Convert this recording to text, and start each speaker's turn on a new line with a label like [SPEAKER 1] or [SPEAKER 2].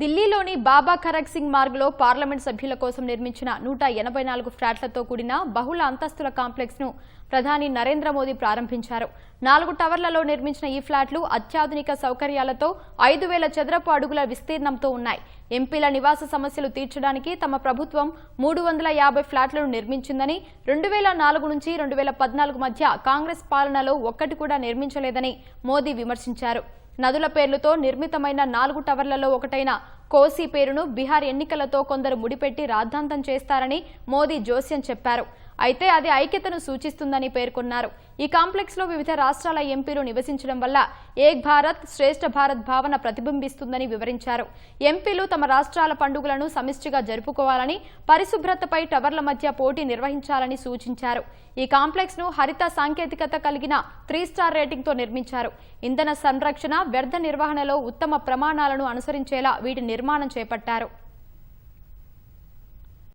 [SPEAKER 1] ఢిల్లీలోని బాబా ఖరగ్ సింగ్ మార్గ్లో పార్లమెంట్ సభ్యుల కోసం నిర్మించిన నూట ఎనభై నాలుగు ఫ్లాట్లతో కూడిన బహుళ అంతస్తుల కాంప్లెక్స్ను ప్రధాని నరేంద్ర మోదీ ప్రారంభించారు. నాలుగు టవర్లలో నిర్మించిన ఈ ఫ్లాట్లు అత్యాధునిక సౌకర్యాలతో ఐదు వేల చదరపు అడుగుల విస్తీర్ణంతో ఉన్నాయి. ఎంపీల నివాస సమస్యలు తీర్చడానికి తమ ప్రభుత్వం మూడు వందల యాభై ఫ్లాట్లను నిర్మించిందని రెండు వేల నాలుగు నుంచి రెండు వేల పద్నాలుగు మధ్య కాంగ్రెస్ పాలనలో ఒక్కటి కూడా నిర్మించలేదని మోదీ విమర్శించారు. నదుల పేర్లతో నిర్మితమైన నాలుగు టవర్లలో ఒకటైన కోసి పేరును బీహార్ ఎన్నికలతో కొందరు ముడిపెట్టి రాద్ధాంతం చేస్తారని మోదీ జోస్యం చెప్పారు. అయితే అది ఐక్యతను సూచిస్తుందని పేర్కొన్నారు. ఈ కాంప్లెక్స్లో వివిధ రాష్ట్రాల ఎంపీలు నివసించడం వల్ల ఏక్ భారత్ శ్రేష్ఠ భారత్ భావన ప్రతిబింబిస్తుందని వివరించారు. ఎంపీలు తమ రాష్ట్రాల పండుగలను సమిష్టిగా జరుపుకోవాలని పరిశుభ్రతపై టవర్ల మధ్య పోటీ నిర్వహించాలని సూచించారు. ఈ కాంప్లెక్స్ను హరిత సాంకేతికత కలిగిన త్రీ స్టార్ రేటింగ్తో నిర్మించారు. ఇంధన సంరక్షణ వ్యర్థ నిర్వహణలో ఉత్తమ ప్రమాణాలను అనుసరించేలా వీటి నిర్మాణం చేపట్టారు.